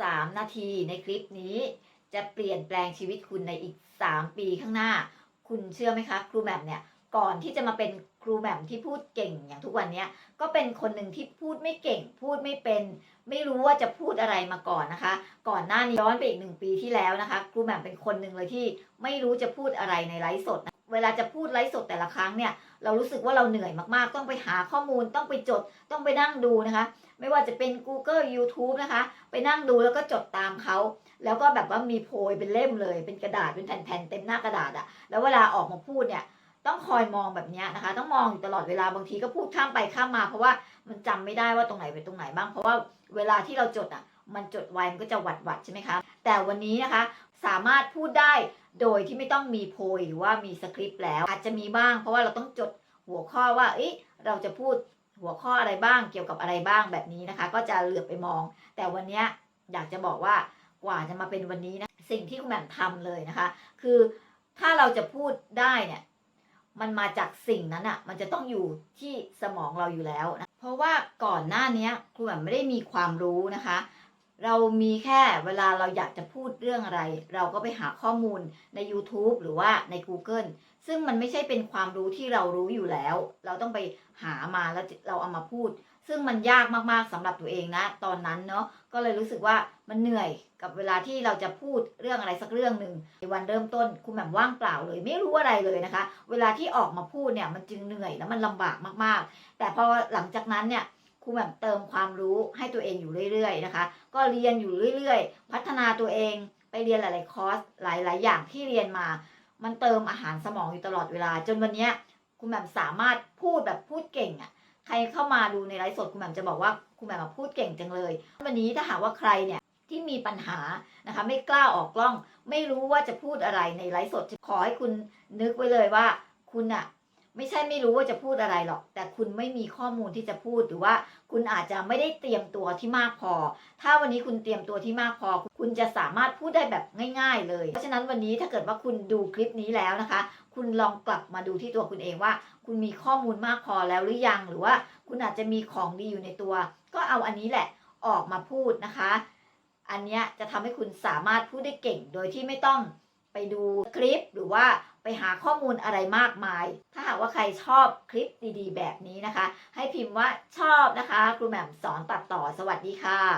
3 นาทีในคลิปนี้ จะเปลี่ยนแปลงชีวิตคุณในอีก 3 ปีข้างหน้า คุณเชื่อไหมคะ ครูแหม่มเนี่ย ก่อนที่จะมาเป็นครูแหม่มที่พูดเก่งอย่างทุกวันเนี้ยก็เป็นคนหนึ่งที่พูดไม่เก่ง พูดไม่เป็น ไม่รู้ว่าจะพูดอะไรมาก่อนนะคะ ก่อนหน้านี้ย้อนไปอีกหนึ่งปีที่แล้วนะคะ ครูแหม่มเป็นคนหนึ่งเลยที่ไม่รู้จะพูดอะไรในไลฟ์สด เวลาจะพูดไลฟ์สดแต่ละครั้งเนี่ยเรารู้สึกว่าเราเหนื่อยมากๆ ต้องไปหาข้อมูลต้องไปจดต้องไปนั่งดูนะคะ ไม่ว่าจะเป็น Google YouTube นะคะ ไปนั่งดูแล้วก็จดตามเขาแล้วก็แบบว่ามีโพยเป็นเล่มเลย เป็นกระดาษเป็นแผ่นๆเต็มหน้ากระดาษอะแล้วเวลาออกมาพูดเนี่ย ต้องคอยมองแบบนี้นะคะ ต้องมองอยู่ตลอดเวลาบางทีก็พูดข้ามไปข้ามมา เพราะว่ามันจำไม่ได้ว่าตรงไหนเป็นตรงไหนบ้างเพราะว่าเวลาที่เราจดอะ มันจดไวมันก็จะหวัดหวัดใช่ไหมคะ แต่วันนี้นะคะสามารถพูดได้โดยที่ไม่ต้องมีโพยหรือว่ามีสคริปต์แล้ว อาจจะมีบ้าง เพราะว่าเราต้องจดหัวข้อว่าเอ๊ะเราจะพูดหัวข้ออะไรบ้างเกี่ยวกับอะไรบ้างแบบนี้นะคะ ก็จะเหลือบไปมอง แต่วันนี้อยากจะบอกว่ากว่าจะมาเป็นวันนี้นะสิ่งที่คุณแหม่มทำเลยนะคะ คือถ้าเราจะพูดได้เนี่ย มันมาจากสิ่งนั้นอะ่ะ มันจะต้องอยู่ที่สมองเราอยู่แล้วนะ เพราะว่าก่อนหน้านี้ครูแหม่มไม่ได้มีความรู้นะคะ เรามีแค่เวลาเราอยากจะพูดเรื่องอะไร เราก็ไปหาข้อมูลใน YouTube หรือว่าใน Google ซึ่งมันไม่ใช่เป็นความรู้ที่เรารู้อยู่แล้ว เราต้องไปหามาแล้วเราเอามาพูด ซึ่งมันยากมากๆสำหรับตัวเองนะ ตอนนั้นเนาะก็เลยรู้สึกว่ามันเหนื่อยกับเวลาที่เราจะพูดเรื่องอะไรสักเรื่องหนึ่งในวันเริ่มต้นคุณแหม่มว่างเปล่าเลย ไม่รู้อะไรเลยนะคะ เวลาที่ออกมาพูดเนี่ยมันจึงเหนื่อยแล้วมันลำบากมากๆ แต่พอหลังจากนั้นเนี่ยครูแหม่มเติมความรู้ให้ตัวเองอยู่เรื่อยๆนะคะ ก็เรียนอยู่เรื่อยๆ พัฒนาตัวเองไปเรียนหลายๆคอร์สหลายๆ อย่างที่เรียนมา มันเติมอาหารสมองอยู่ตลอดเวลา จนวันนี้คุณแหม่มสามารถพูดแบบพูดเก่งอะ่ะ ใครเข้ามาดูในไลฟ์สดคุณแหม่มจะบอกว่าคุณแหม่มพูดเก่งจังเลย วันนี้ถ้าหากว่าใครเนี่ยที่มีปัญหานะคะไม่กล้าออกกล้อง ไม่รู้ว่าจะพูดอะไรในไลฟ์สดขอให้คุณนึกไว้เลยว่า คุณอะ ไม่ใช่ไม่รู้ว่าจะพูดอะไรหรอก แต่คุณไม่มีข้อมูลที่จะพูดหรือว่า คุณอาจจะไม่ได้เตรียมตัวที่มากพอ ถ้าวันนี้คุณเตรียมตัวที่มากพอ คุณจะสามารถพูดได้แบบง่าย ๆ เลย เพราะฉะนั้นวันนี้ถ้าเกิดว่าคุณดูคลิปนี้แล้วนะคะ คุณลองกลับมาดูที่ตัวคุณเองว่า คุณมีข้อมูลมากพอแล้วหรือยัง หรือว่า คุณอาจจะมีของดีอยู่ในตัว ก็เอาอันนี้แหละออกมาพูดนะคะ อันนี้จะทำให้คุณสามารถพูดได้เก่ง โดยที่ไม่ต้องไปดูคลิปหรือว่า ไปหาข้อมูลอะไรมากมาย ถ้าหากว่าใครชอบคลิปดีๆ แบบนี้นะคะ ให้พิมพ์ว่าชอบนะคะ ครูแหม่มสอนตัดต่อสวัสดีค่ะ